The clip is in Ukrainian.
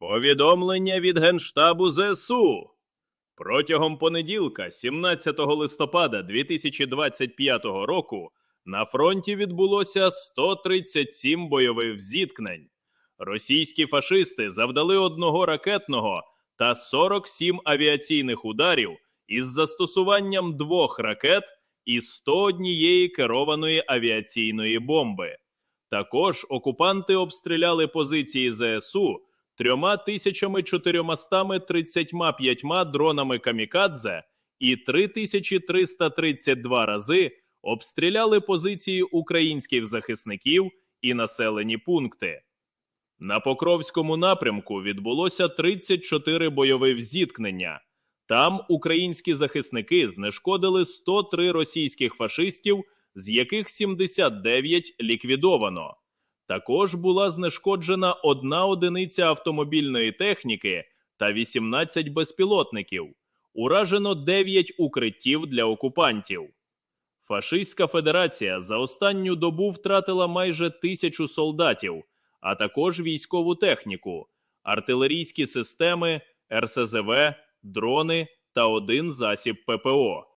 Повідомлення від Генштабу ЗСУ. Протягом понеділка, 17 листопада 2025 року, на фронті відбулося 137 бойових зіткнень. Російські фашисти завдали одного ракетного та 47 авіаційних ударів із застосуванням двох ракет і 101 керованої авіаційної бомби. Також окупанти обстріляли позиції ЗСУ трьома тисячами 435 дронами камікадзе і 3332 рази обстріляли позиції українських захисників і населені пункти. На Покровському напрямку відбулося 34 бойових зіткнення. Там українські захисники знешкодили 103 російських фашистів, з яких 79 ліквідовано. Також була знешкоджена одна одиниця автомобільної техніки та 18 безпілотників. Уражено 9 укриттів для окупантів. Фашистська федерація за останню добу втратила майже тисячу солдатів, а також військову техніку, артилерійські системи, РСЗВ, дрони та один засіб ППО.